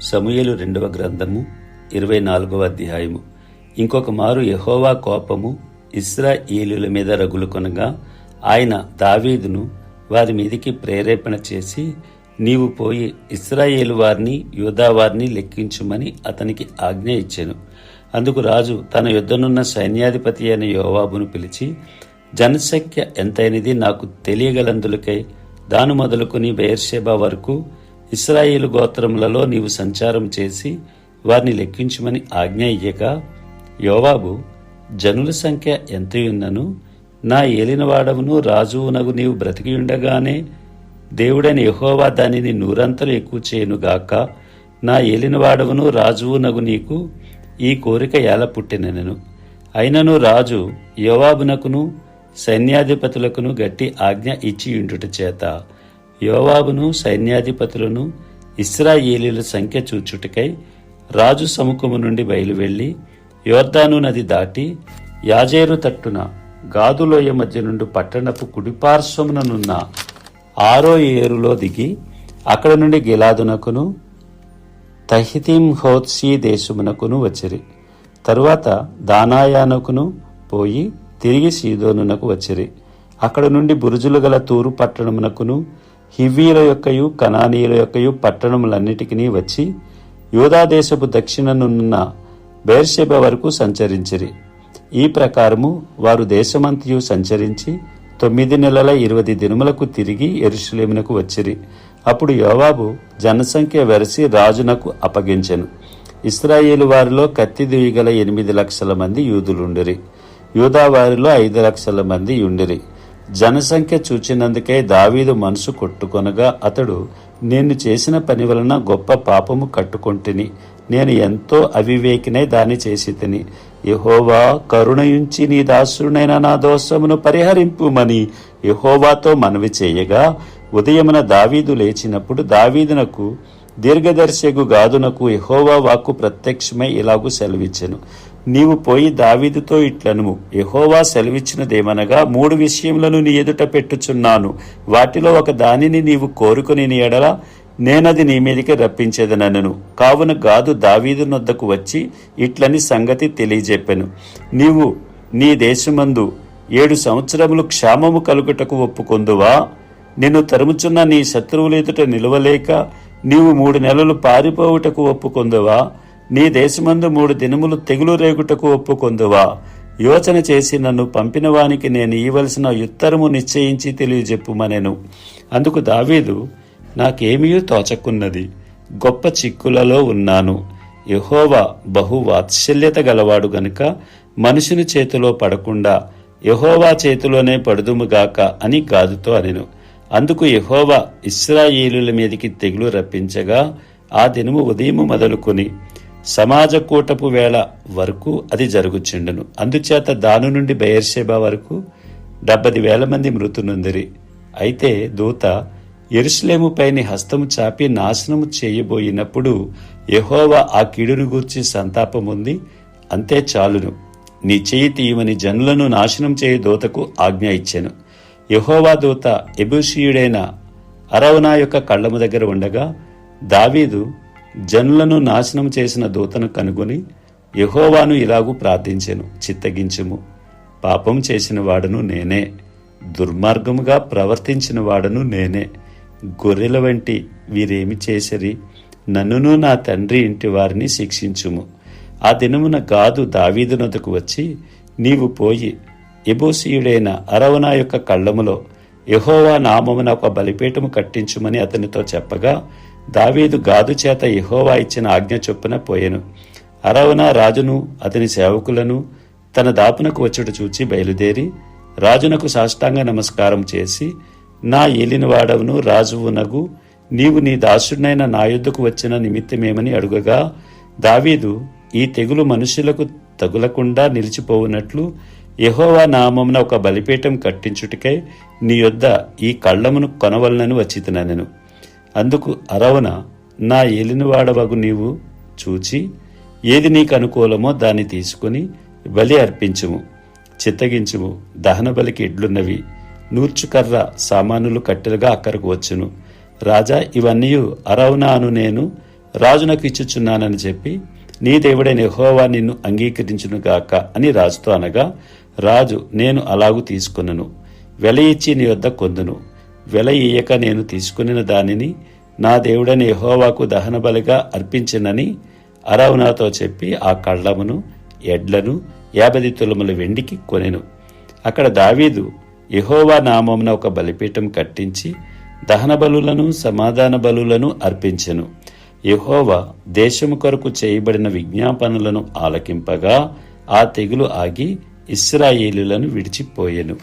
సమూయలు రెండవ గ్రంథము ఇరవై నాలుగవ అధ్యాయము. ఇంకొక మారు యహోవా కోపము ఇస్రాయేలుల మీద రగులుకొనగా ఆయన దావీదును వారి మీదికి ప్రేరేపణ చేసి నీవు పోయి ఇస్రాయేలు వారిని యూదావారిని లెక్కించుమని అతనికి ఆజ్ఞ ఇచ్చాను. అందుకు రాజు తన యుద్ధనున్న సైన్యాధిపతి అయిన యోవాబును పిలిచి జనసంఖ్య ఎంతైనది నాకు తెలియగలందులకై దాను మొదలుకుని బెయర్షెబా వరకు ఇస్రాయేలు గోత్రములలో నీవు సంచారం చేసి వారిని లెక్కించమని ఆజ్ఞ ఇయ్యక యోవాబు జనుల సంఖ్య ఎంతయున్నను నా ఏలినవాడవును రాజువునగు నీవు బ్రతికియుండగానే దేవుడైన యహోవా దానిని నూరంతలు ఎక్కువ చేయనుగాక నా ఏలినవాడవును రాజువునగు నీకు ఈ కోరిక ఎలా పుట్టినను అయినను రాజు యోవాబునకును సైన్యాధిపతులకును గట్టి ఆజ్ఞ ఇచ్చి ఉండుట చేత యోవాబును సైన్యాధిపతులను ఇస్రాయేలీల సంఖ్య చూచుటకై రాజు సముఖము నుండి బయలువెళ్ళి యోర్దాను నది దాటి యాజేరు తట్టున గాదులోయ మధ్య నుండి పట్టణపు కుడిపార్శ్వముననున్న ఆరో ఏరులో దిగి అక్కడ నుండి గిలాదునకును తహితీం హోత్సీ దేశమునకును వచ్చిరి. తరువాత దానాయానకును పోయి తిరిగి సీదోనునకు వచ్చిరి. అక్కడ నుండి బురుజులు గల తూరు పట్టణమునకును హివ్వీల యొక్కయు కనానీయుల యొక్కయు పట్టణములన్నిటికీ వచ్చి యూదాదేశపు దక్షిణనున్న బేర్షెబ వరకు సంచరించిరి. ఈ ప్రకారము వారు దేశమంతయు సంచరించి తొమ్మిది నెలల ఇరవై దినములకు తిరిగి ఎరుషులేమునకు వచ్చిరి. అప్పుడు యోవాబు జనసంఖ్య వెరసి రాజునకు అప్పగించెను. ఇస్రాయేలు వారిలో కత్తి దుయ్యగల ఎనిమిది లక్షల మంది యూదులుండిరి. యూదా వారిలో ఐదు లక్షల మంది ఉండిరి జనసంఖ్య చూచినందుకే దావీదు మనసు కొట్టుకొనగా అతడు నేను చేసిన పని వలన గొప్ప పాపము కట్టుకొంటిని. నేను ఎంతో అవివేకినై దాన్ని చేసి తిని. యహోవా కరుణయుంచి నీ దాసుడైన నా దోషమును పరిహరింపుమని యహోవాతో మనవి చేయగా ఉదయమున దావీదు లేచినప్పుడు దావీదునకు దీర్ఘదర్శకు గాదునకు యహోవా వాక్కు ప్రత్యక్షమై ఇలాగూ సెలవిచ్చెను. నీవు పోయి దావీదుతో ఇట్లనుము. యహోవా సెలవిచ్చినదేమనగా మూడు విషయములను నీ ఎదుట పెట్టుచున్నాను. వాటిలో ఒక దానిని నీవు కోరుకుని నీ ఎడలా నేనది నీ మీదికి రప్పించేదనను కావున గాదు దావీదు నొద్దకు వచ్చి ఇట్లని సంగతి తెలియజెప్పెను. నీవు నీ దేశమందు ఏడు సంవత్సరములు క్షామము కలుగుటకు ఒప్పుకొందువా? నిన్ను తరుముచున్న నీ శత్రువులు ఎదుట నిలవలేక నీవు మూడు నెలలు పారిపోవుటకు ఒప్పుకొందువా? నీ దేశమందు మూడు దినములు తెగులు రేగుటకు ఒప్పుకొందువా? యోచన చేసి నన్ను పంపిన వానికి నేను ఇవ్వవలసిన ఉత్తరము నిశ్చయించి తెలియజెప్పుమనెను. అందుకు దావీదు నాకేమీ తోచకున్నది? గొప్ప చిక్కులలో ఉన్నాను. యహోవా బహు వాత్సల్యత గలవాడు గనుక మనుషుని చేతిలో పడకుండా యహోవా చేతిలోనే పడుదుముగాక అని గాదుతో అనెను. అందుకు యహోవా ఇస్రాయేలుల మీదికి తెగులు రప్పించగా ఆ దినము ఉదయము మొదలుకొని సమాజ కూటపు వేళ వరకు అది జరుగుచుండెను. అందుచేత దాను నుండి బయర్షేబా వరకు డెబ్బది వేల మంది మృతునుందిరి. అయితే దూత ఎరుసలేముపైని హస్తము చాపి నాశనము చేయబోయినప్పుడు యహోవా ఆ కీడును గూర్చి సంతాపముంది అంతే చాలును. నీ చేయి తీయమని జనులను నాశనం చేయ దూతకు ఆజ్ఞ ఇచ్చెను. యహోవా దూత ఎబుషీయుడైన అరవనా యొక్క కళ్ళము దగ్గర ఉండగా దావీదు జనులను నాశనం చేసిన దూతను కనుగొని యహోవాను ఇలాగూ ప్రార్థించెను చిత్తగించుము. పాపం చేసిన వాడను నేనే దుర్మార్గముగా ప్రవర్తించిన వాడను నేనే. గొర్రెల వంటి వీరేమి చేసరి? నన్నును నా తండ్రి ఇంటి వారిని శిక్షించుము. ఆ దినమున గాదు దావీదునొద్దకు వచ్చి నీవు పోయి ఎబూసీయుడైన అరవనా యొక్క కళ్ళములో యహోవా నామమున ఒక బలిపీఠము కట్టించుమని అతనితో చెప్పగా దావీదు గాదు చేత యహోవా ఇచ్చిన ఆజ్ఞ చొప్పున పోయెను. అరవన రాజును అతని సేవకులను తన దాపునకు వచ్చుట చూచి బయలుదేరి రాజునకు సాష్టాంగ నమస్కారం చేసి నా ఏలినవాడవును రాజువునగు నీవు నీ దాసుడినైన నా యుద్ధకు వచ్చిన నిమిత్తమేమని అడుగగా దావీదు ఈ తెగులు మనుషులకు తగులకుండా నిలిచిపోవునట్లు యహోవా నామమున ఒక బలిపీఠం కట్టించుటకై నీ యొద్ద ఈ కళ్ళమును కొనవలనని వచ్చితనెను అందుకు అరవన నా ఏలినవాడవగు నీవు చూచి ఏది నీకు అనుకూలమో దాన్ని తీసుకుని బలి అర్పించుము. చిత్తగించుము. దహన బలికి ఇడ్లున్నవి. నూర్చుకర్ర సామానులు కట్టెలుగా అక్కరకు వచ్చును. రాజా ఇవన్నీ అరవునా అను నేను రాజునకు ఇచ్చుచున్నానని చెప్పి నీ దేవుడైన యెహోవా నిన్ను అంగీకరించునుగాక అని రాజుతో అనగా రాజు నేను అలాగు తీసుకొనను. వెల ఇచ్చి నీ వద్ద కొందును. వెల ఇయ్యక నేను తీసుకున్న దానిని నా దేవుడని యహోవాకు దహన బలిగా అర్పించినని అరవునాతో చెప్పి ఆ కళ్ళమును ఎడ్లను యాభై తులముల వెండికి కొనెను. అక్కడ దావీదు యహోవా నామమున ఒక బలిపీఠం కట్టించి దహన బలులను సమాధాన బలులను అర్పించెను. యహోవా దేశము కొరకు చేయబడిన విజ్ఞాపనలను ఆలకింపగా ఆ తెగులు ఆగి ఇస్రాయేలులను విడిచిపోయెను.